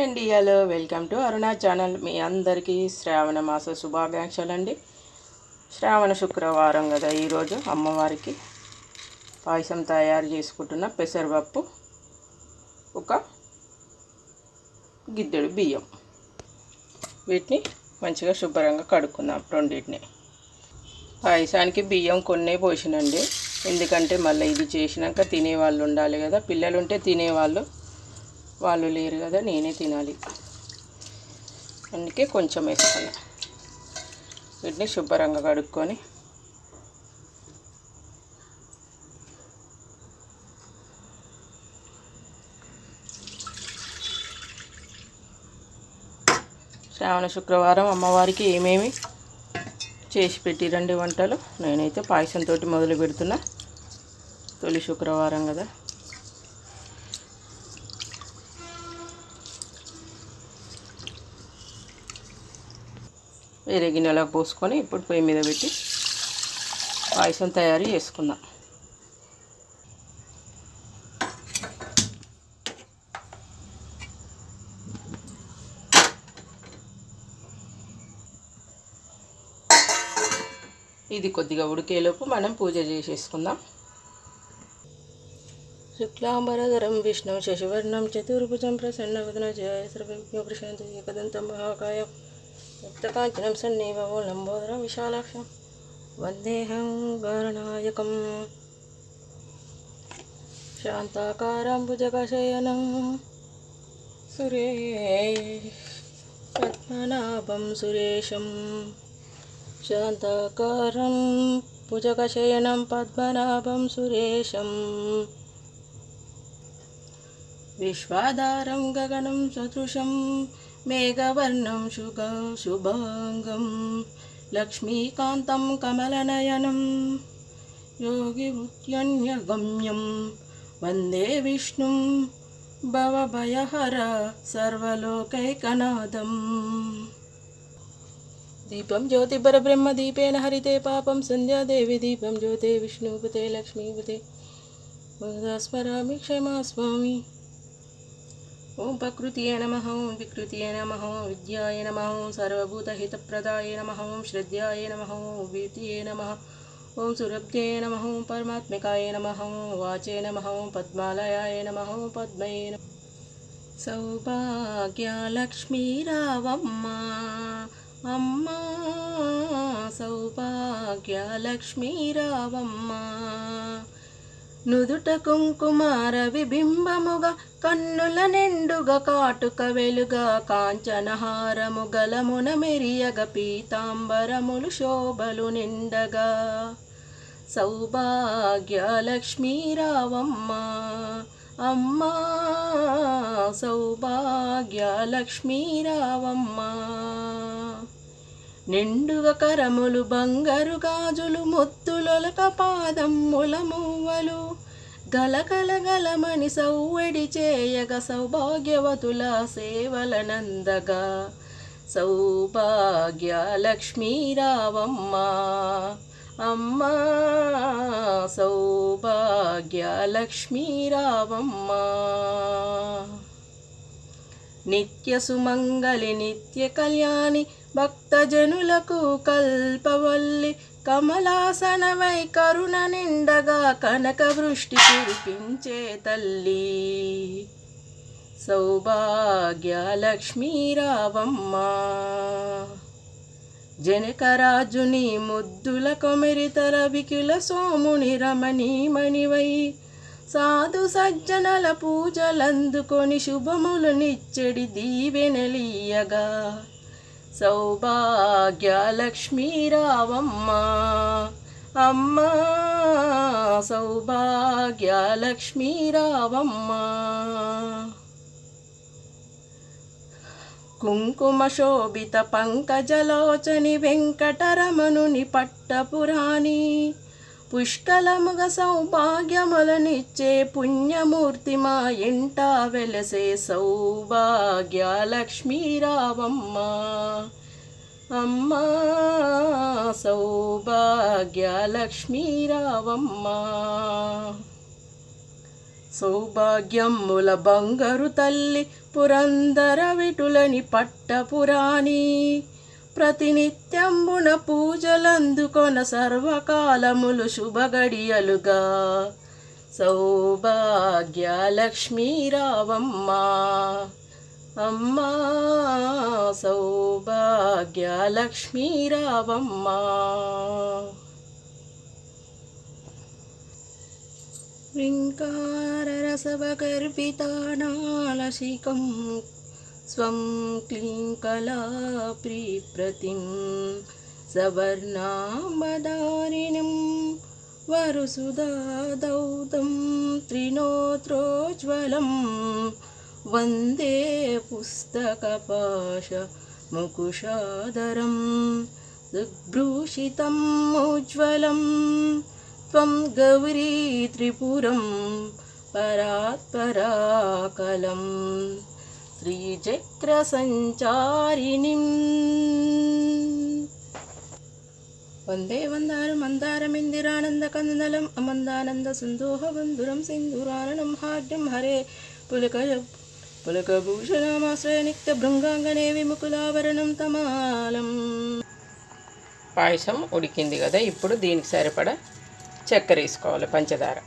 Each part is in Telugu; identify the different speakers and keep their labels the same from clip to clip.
Speaker 1: ఇండియాలో hello welcome to Aruna channel. మీ అందరికీ శ్రావణ మాస శుభాకాంక్షలు అండి శ్రావణ శుక్రవారం కదా ఈరోజు అమ్మవారికి పాయసం తయారు చేసుకుంటున్న పెసరపప్పు ఒక గిద్దెడు బియ్యం. వీటిని మంచిగా శుభ్రంగా కడుక్కుందాం రెండింటిని. పాయసానికి బియ్యం కొన్నే పోసినండి ఎందుకంటే మళ్ళీ ఇది చేసినాక తినేవాళ్ళు ఉండాలి కదా. పిల్లలు ఉంటే తినేవాళ్ళు వాళ్ళు లేరు కదా నేనే తినాలి. అందుకే కొంచెం వేసుకున్నా. వీటిని శుభ్రంగా కడుక్కొని. శ్రావణ శుక్రవారం అమ్మవారికి ఏమేమి చేసి పెట్టిరండి వంటలు? నేనైతే పాయసంతో మొదలు పెడుతున్నా. తొలి శుక్రవారం కదా. వేరే పోసుకొని ఇప్పుడు పొయ్యి మీద పెట్టి పాయసం తయారు చేసుకుందాం. ఇది కొద్దిగా ఉడికేలోపు మనం పూజ చేసేసుకుందాం. శుక్లాంబరధరం విష్ణు శశివర్ణం చతుర్భుజం ప్రసన్నవదన జయ సర్వజ్ఞ ప్రశాంత ఏకదంతం మహాకాయం मुक्तकाञ्चनं सन्निभवलम्बोदरं विशालाक्षं वन्देऽहं गणनायकं। शान्ताकारम्बुजगशयनं सुरेश पद्मनाभं सुरेशं। शान्ताकारं भुजगशयनं पद्मनाभं सुरेशम् विश्वाधारं गगनं सदृशं మేఘవర్ణం శుగ శుభాంగం. లక్ష్మీకాంతం కమలనయనం. యోగివృత్యన్యగమ్యం వందే విష్ణుం. భవభయహర సర్వలోకైకనాథం. దీపం జ్యోతిపర బ్రహ్మ దీపేన హరితే పాపం సంధ్యాదేవి దీపం జ్యోతే విష్ణుపతే లక్ష్మీపతే. స్మరామి క్షమా స్వామి ఓం ప్రకృతియే నమ ఓం వికృతియే నమ ఓం విద్యాయ నమ ఓం సర్వభూతహితప్రదాయ నమ ఓం శ్రద్ధాయ నమ ఓం వీర్తియే నమ ఓం సురభ్యే నమ ఓం పరమాత్మికాయ నమ ఓం వాచే నమ ఓం పద్మాలయాయ నమ ఓం పద్మయే నమ సౌభాగ్యలక్ష్మీరావమ్మ అమ్మ సౌభాగ్యలక్ష్మీరావమ్మ నుదుట కుంకుమార విబింబముగా కన్నుల నిండుగా కాటుక వెలుగా కాంచనహారము గలమున మెరియగ పీతాంబరములు శోభలు నిండగా. సౌభాగ్యలక్ష్మీరావమ్మ అమ్మా సౌభాగ్యలక్ష్మీరావమ్మ. నిండుగ కరములు బంగారు గాజులు మొత్తులొలక పాదమ్ముల మువ్వలు. గలగల గలమని సౌవడి చేయగ సౌభాగ్యవతుల సేవలనందగా. సౌభాగ్య లక్ష్మీరావమ్మ అమ్మా సౌభాగ్య లక్ష్మీరావమ్మ నిత్య సుమంగళి నిత్య కళ్యాణి భక్తజనులకు కల్పవల్లి కమలాసనవై కరుణ నిండగా కనక వృష్టి కురిపించే తల్లి. సౌభాగ్య లక్ష్మీరావమ్మ జనకరాజుని ముద్దుల కొమెరితర వికిల సోముని రమణీమణివై సాధు సజ్జనల పూజలందుకొని శుభములు నిచ్చడి దీవెనలీయగా. సౌభాగ్యలక్ష్మీరావమ్మ అమ్మ సౌభాగ్యలక్ష్మీరావమ్మ కుంకుమ శోభిత పంకజలోచని వెంకటరమణుని పట్టపురాణి పుష్కలముగ సౌభాగ్యములనిచ్చే పుణ్యమూర్తి మా ఇంట వెలసే సౌభాగ్య లక్ష్మీరావమ్మ అమ్మా సౌభాగ్య లక్ష్మీరావమ్మ సౌభాగ్యముల బంగారు తల్లి పురందర విటులని పట్టపురాణి ప్రతినిత్యంబున పూజలందుకొన సర్వకాలములు శుభగడియలుగా. సౌభాగ్య రావమ్మ అమ్మా సౌభాగ్యలక్ష్మీ రావమ్మ स्वं क्लीं कलाप्रीप्रतिं सवर्णाम्बदारिणीं वरुसुधादौतं त्रिनोत्रोज्ज्वलं वन्दे पुस्तकपाशमुकुशादरं सुभ्रूषितम् उज्ज्वलं त्वं गौरी त्रिपुरं परात्पराकलम् श्रीचक्रसञ्चारिणीम् वन्दे वन्दारमन्दारमिन्दिरानन्दकन्दलम् अमन्दानन्दसुन्दोहबन्धुरं सिन्दूराननं हाड्यं हरे पुलक పులకభూషణమాశ్రయనిక్తభృంగాంగనే విముకులావరణం తమాలం పాయసం ఉడికింది కదా ఇప్పుడు దీనికి సరిపడా చక్కెర వేసుకోవాలి పంచదార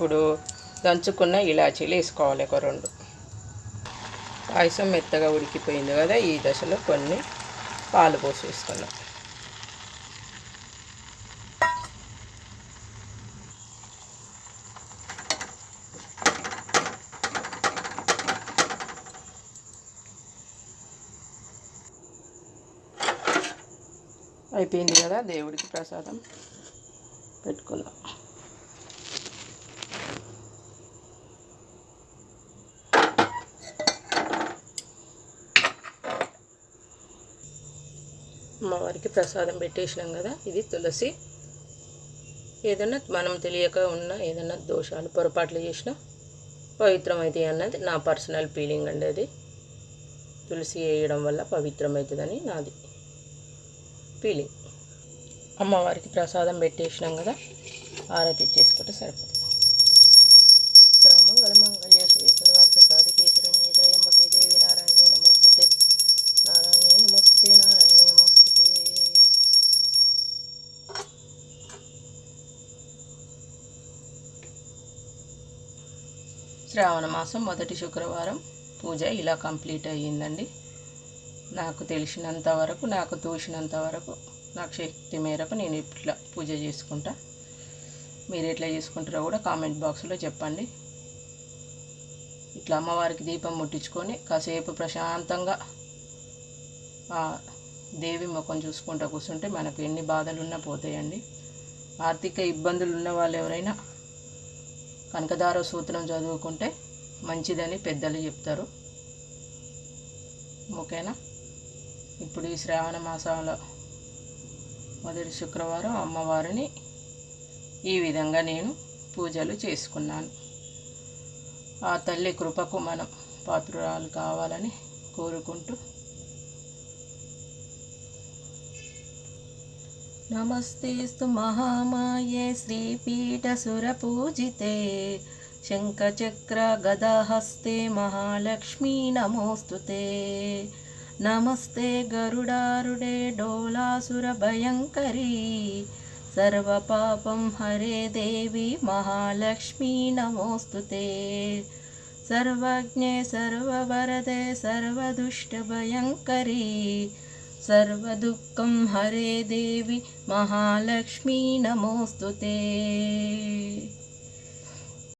Speaker 1: ఇప్పుడు దంచుకున్న ఇలాచీలు వేసుకోవాలి ఒక రెండు. పాయసం మెత్తగా ఉడికిపోయింది కదా ఈ దశలో కొన్ని పాలు పోసి వేసుకున్నాం అయిపోయింది కదా దేవుడికి ప్రసాదం పెట్టుకుందాం. అమ్మవారికి ప్రసాదం పెట్టేసినాం కదా ఇది తులసి. ఏదన్నా మనం తెలియక ఉన్న ఏదన్నా దోషాలు పొరపాట్లు చేసినా పవిత్రమైతే అన్నది నా పర్సనల్ ఫీలింగ్ అండి అది. తులసి వేయడం వల్ల పవిత్రమవుతుందని నాది ఫీలింగ్. అమ్మవారికి ప్రసాదం పెట్టేసినాం కదా ఆరతి చేసుకుంటే సరిపోతుంది. శ్రావణ మాసం మొదటి శుక్రవారం. పూజ ఇలా కంప్లీట్ అయ్యిందండి. నాకు తెలిసినంత వరకు నాకు తోసినంత వరకు నాకు శక్తి మేరకు నేను ఇట్లా పూజ చేసుకుంటా. మీరు ఎట్లా చేసుకుంటారో కూడా కామెంట్ బాక్స్లో చెప్పండి. ఇట్లా అమ్మవారికి దీపం ముట్టించుకొని కాసేపు ప్రశాంతంగా ఆ దేవి ముఖం చూసుకుంటూ కూర్చుంటే మనకు ఎన్ని బాధలు ఉన్నా పోతాయండి. ఆర్థిక ఇబ్బందులు ఉన్న వాళ్ళు ఎవరైనా కనకదార సూత్రం చదువుకుంటే మంచిదని పెద్దలు చెప్తారు. ఓకేనా? ఇప్పుడు ఈ శ్రావణ మాసంలో మొదటి శుక్రవారం అమ్మవారిని ఈ విధంగా నేను పూజలు చేసుకున్నాను. ఆ తల్లి కృపకు మనం పాత్రురాలు కావాలని కోరుకుంటూ नमस्तेऽस्तु महामाये श्रीपीठसुरपूजिते शङ्खचक्रगदहस्ते महालक्ष्मी नमोऽस्तु ते। नमस्ते गरुडारुडे डोलासुरभयङ्करी सर्वपापं हरे देवी महालक्ष्मी नमोऽस्तु ते। सर्वज्ञे सर्ववरदे सर्वदुष्टभयङ्करी सर्वदुःखं हरे देवि महालक्ष्मी नमोऽस्तु ते